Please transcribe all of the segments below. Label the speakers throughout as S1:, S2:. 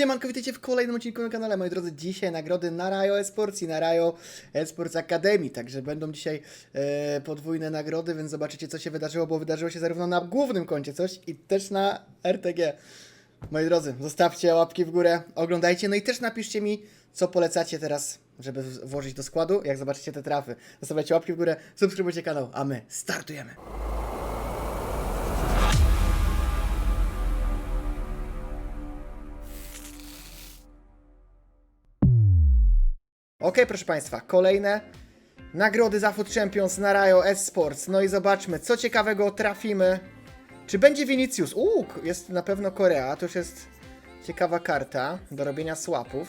S1: Siemanko, witajcie w kolejnym odcinku na kanale, moi drodzy. Dzisiaj nagrody na Rajo Esports i na Rajo Esports Academy, także będą dzisiaj e, podwójne nagrody, więc zobaczycie co się wydarzyło, bo wydarzyło się zarówno na głównym koncie coś i też na RTG. Moi drodzy, zostawcie łapki w górę, oglądajcie, no i też napiszcie mi, co polecacie teraz, żeby włożyć do składu, jak zobaczycie te trafy. Zostawiajcie łapki w górę, subskrybujcie kanał, a my startujemy. Ok, proszę Państwa, kolejne nagrody za Food Champions na Rajo Esports. No i zobaczmy, co ciekawego trafimy. Czy będzie Vinicius? Uuu, jest na pewno Korea, to już jest ciekawa karta do robienia swapów.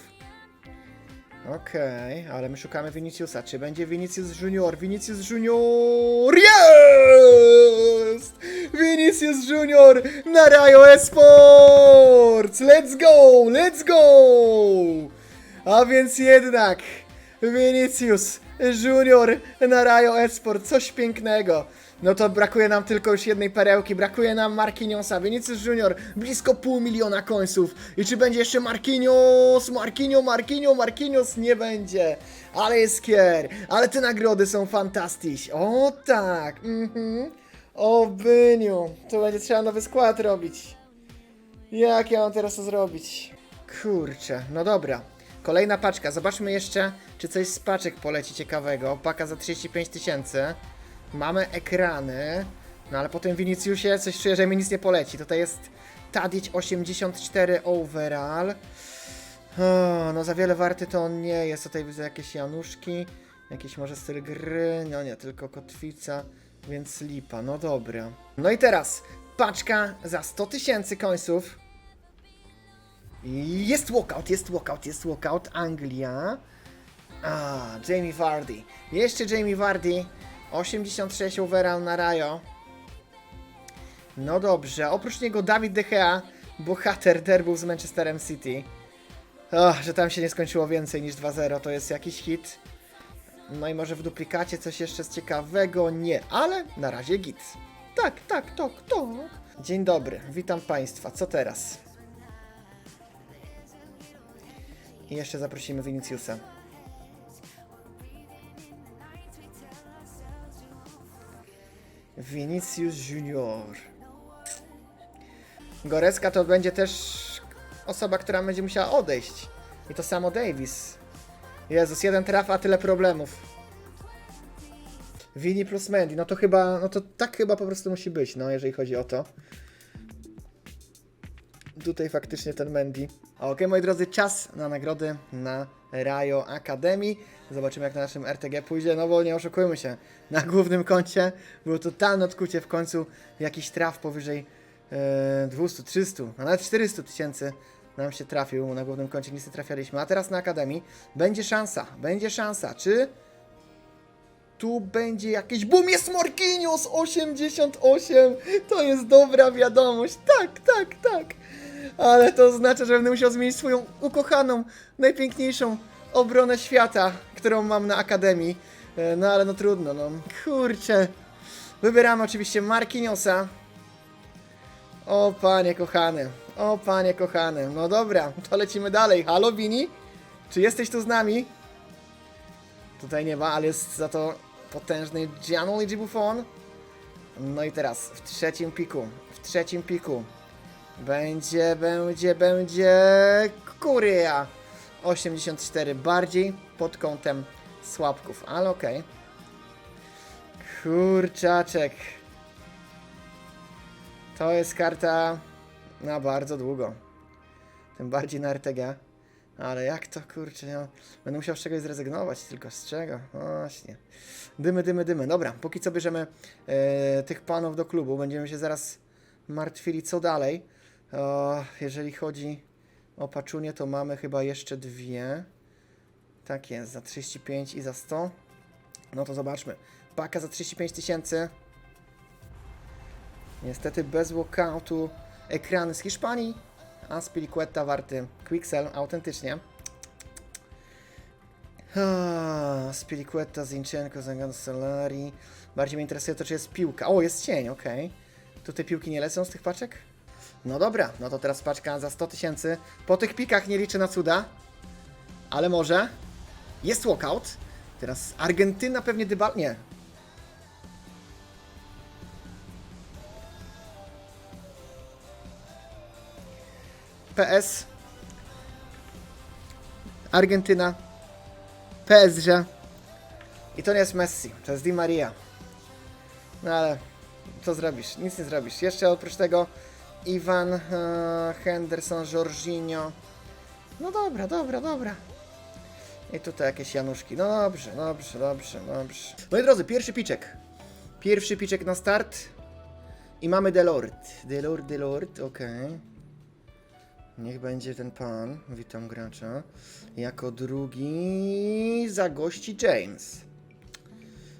S1: Okej, ale my szukamy Viniciusa. Czy będzie Vinicius Junior? Vinicius Junior! Jest! Vinicius Junior na Rajo Esports! Let's go! Let's go! A więc jednak Vinicius Junior na Rajo Esport, coś pięknego. No to brakuje nam tylko już jednej perełki, brakuje nam Marquinhosa. Vinicius Junior, blisko pół miliona końców. I czy będzie jeszcze Marquinhos? Marquinhos, Marquinhos, Marquinhos nie będzie. Ale jest kier, ale te nagrody są fantastyczne. O tak, mhm. O byniu, to będzie trzeba nowy skład robić. Jak ja mam teraz to zrobić? Kurczę, no dobra. Kolejna paczka. Zobaczmy jeszcze, czy coś z paczek poleci ciekawego. Paka za 35 tysięcy. Mamy ekrany. No ale po tym Viniciusie coś czuję, że mi nic nie poleci. Tutaj jest Tadić 84 overall. O, no za wiele warty to on nie jest. Tutaj widzę jakieś Januszki. Jakiś może styl gry. No nie, tylko kotwica. Więc lipa. No dobra. No i teraz paczka za 100 tysięcy końców. Jest walkout, jest walkout, jest walkout. Anglia. A, Jamie Vardy. Jeszcze Jamie Vardy. 86 overall na Rajo. No dobrze. Oprócz niego Dawid De Gea, bohater derbów z Manchesterem City. Ach, że tam się nie skończyło więcej niż 2-0, to jest jakiś hit. No i może w duplikacie coś jeszcze z ciekawego? Nie, ale na razie git. Tak, tak, tak, tak. Dzień dobry, witam Państwa. Co teraz? I jeszcze zaprosimy Viniciusa. Vinicius Junior. Gorecka to będzie też osoba, która będzie musiała odejść. I to samo Davis. Jezus, jeden traf, a tyle problemów. Vini plus Mendy, no to chyba, no to tak chyba po prostu musi być, no jeżeli chodzi o to. Tutaj faktycznie ten Mendy. Ok, moi drodzy, czas na nagrody na Rajo Academy. Zobaczymy jak na naszym RTG pójdzie, no bo nie oszukujmy się. Na głównym koncie było totalne odkucie w końcu. Jakiś traf powyżej e, 200, 300, a nawet 400 tysięcy nam się trafił na głównym koncie, nic nie trafialiśmy. A teraz na Akademii będzie szansa, będzie szansa. Czy tu będzie jakieś boom, jest Marquinhos 88, to jest dobra wiadomość, tak, tak, tak, ale to oznacza, że będę musiał zmienić swoją ukochaną, najpiękniejszą obronę świata, którą mam na Akademii, E, no ale no trudno, no, kurczę, wybieramy oczywiście Marquinhosa, o panie kochany, o panie kochany, no dobra, to lecimy dalej, halo Bini, czy jesteś tu z nami? Tutaj nie ma, ale jest za to potężny Gianluigi Buffon. No i teraz w trzecim piku, w trzecim piku będzie, będzie, będzie Kuria 84 bardziej pod kątem słabków, ale okej. Kurczaczek. To jest karta na bardzo długo. Tym bardziej na RTG. Ale jak to kurczę, będę musiał z czegoś zrezygnować, tylko z czego? Właśnie. Dymy, dymy, dymy. Dobra, póki co bierzemy e, tych panów do klubu, będziemy się zaraz martwili co dalej. Jeżeli chodzi o paczunię, to mamy chyba jeszcze dwie. Tak jest, za 35 i za 100. No to zobaczmy. Paka za 35 tysięcy. Niestety bez walkoutu. Ekrany z Hiszpanii. A Spiliquetta warty Quixel, autentycznie. Ah, Spiliquetta, Zinchenko, Zangansolari. Bardziej mnie interesuje to, czy jest piłka. O, jest cień, okej. Tutaj piłki nie lecą z tych paczek? No dobra, no to teraz paczka za 100 tysięcy. Po tych pikach nie liczę na cuda, ale może. Jest walkout. Teraz Argentyna pewnie dybal... Nie. PS. Argentyna. PSG. I to nie jest Messi, to jest Di Maria. No ale co zrobisz? Nic nie zrobisz. Jeszcze oprócz tego Iwan, e, Henderson, Jorginho. No dobra, dobra, dobra. I tutaj jakieś Januszki. No dobrze, dobrze, dobrze, dobrze. Moi drodzy, pierwszy piczek. Pierwszy piczek na start. I mamy Delord. Delord, Delord, okej. Niech będzie ten pan. Witam gracza. Jako drugi zagości James.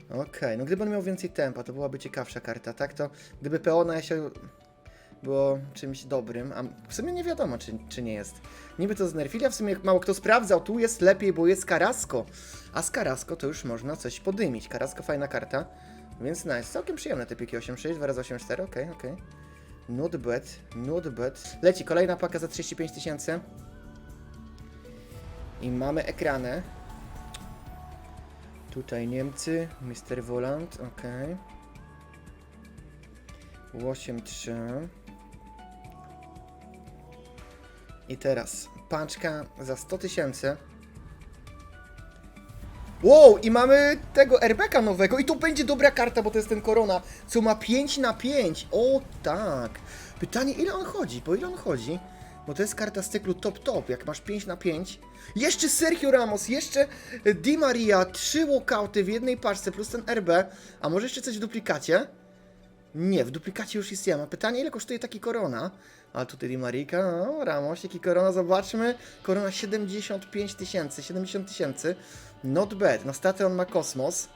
S1: Okej, no gdyby on miał więcej tempa, to byłaby ciekawsza karta, tak? To gdyby Peona się było czymś dobrym, a w sumie nie wiadomo, czy, czy nie jest. Niby to znerfili, a w sumie mało kto sprawdzał, tu jest lepiej, bo jest Karasko. A z Karasko to już można coś podymić. Karasko fajna karta, więc nice. Całkiem przyjemne te piki 8-6, 2 razy 8-4, okej, okej. Not bad, not bad. Leci kolejna paka za 35 tysięcy. I mamy ekrany. Tutaj Niemcy, Mr. Volant, ok. 8-3. I teraz paczka za 100 tysięcy. Wow, i mamy tego RBK nowego i to będzie dobra karta, bo to jest ten Korona, co ma 5 na 5. O tak. Pytanie, ile on chodzi? Po ile on chodzi? Bo to jest karta z cyklu top top, jak masz 5 na 5. Jeszcze Sergio Ramos, jeszcze Di Maria, 3 walkouty w jednej paczce plus ten RB, a może jeszcze coś w duplikacie? Nie, w duplikacie już jest ja. Pytanie, ile kosztuje taki Korona? A tutaj Di Marika, no, Ramosik i Korona, zobaczmy. Korona 75 tysięcy, 70 tysięcy. Not bad. No staty on ma kosmos,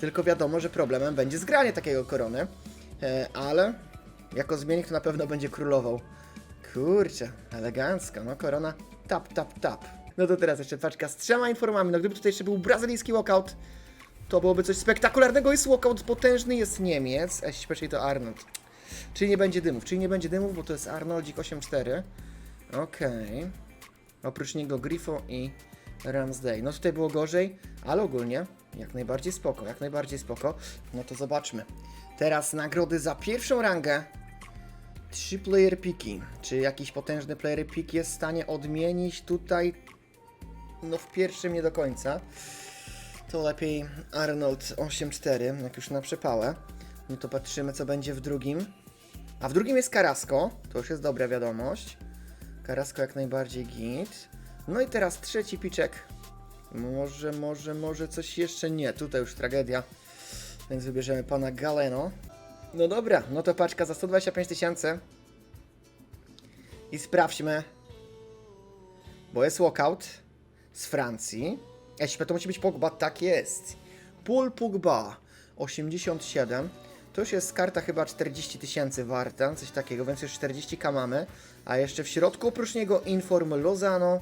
S1: tylko wiadomo, że problemem będzie zgranie takiego Korony. E, ale jako zmiennik to na pewno będzie królował. Kurczę, elegancko, no Korona tap, tap, tap. No to teraz jeszcze paczka z trzema informami. No gdyby tutaj jeszcze był brazylijski walkout, to byłoby coś spektakularnego. Jest walkout potężny, jest Niemiec, a especially to Arnold. Czyli nie będzie dymów, czyli nie będzie dymów, bo to jest Arnoldzik 8-4. Okej. Oprócz niego Grifo i Ramsday. No tutaj było gorzej, ale ogólnie jak najbardziej spoko, jak najbardziej spoko. No to zobaczmy. Teraz nagrody za pierwszą rangę. Trzy player piki. Czy jakiś potężny player pick jest w stanie odmienić tutaj? No w pierwszym nie do końca. To lepiej Arnold 8-4, jak już na przepałę. No to patrzymy, co będzie w drugim. A w drugim jest Karasko. To już jest dobra wiadomość. Karasko jak najbardziej git. No i teraz trzeci piczek. Może, może, może coś jeszcze nie. Tutaj już tragedia. Więc wybierzemy pana Galeno. No dobra, no to paczka za 125 tysięcy. I sprawdźmy. Bo jest walkout z Francji. Jeśli to musi być Pogba, tak jest. Paul Pogba 87. To już jest karta chyba 40 tysięcy warta, coś takiego, więc już 40k mamy. A jeszcze w środku oprócz niego Inform Lozano.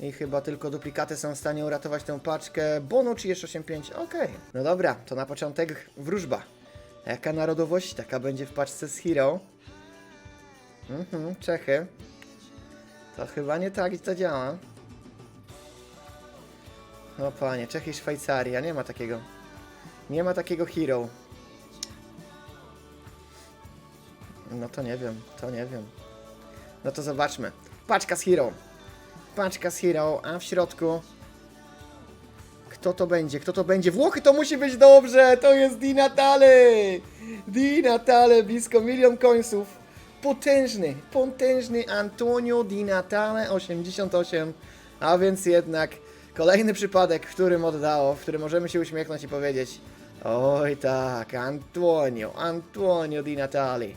S1: I chyba tylko duplikaty są w stanie uratować tę paczkę. Bonucci jeszcze 85, okej. No dobra, to na początek wróżba. Jaka narodowość, taka będzie w paczce z Hero. Mhm, Czechy. To chyba nie tak to działa. O panie, Czechy i Szwajcaria, nie ma takiego. Nie ma takiego hero. No to nie wiem, to nie wiem. No to zobaczmy. Paczka z hero. Paczka z hero, a w środku... Kto to będzie? Kto to będzie? Włochy to musi być dobrze! To jest Di Natale! Di Natale, blisko milion końców. Potężny, potężny Antonio Di Natale 88. A więc jednak kolejny przypadek, w którym oddało, w którym możemy się uśmiechnąć i powiedzieć Oj tak, Antonio, Antonio Di Natale.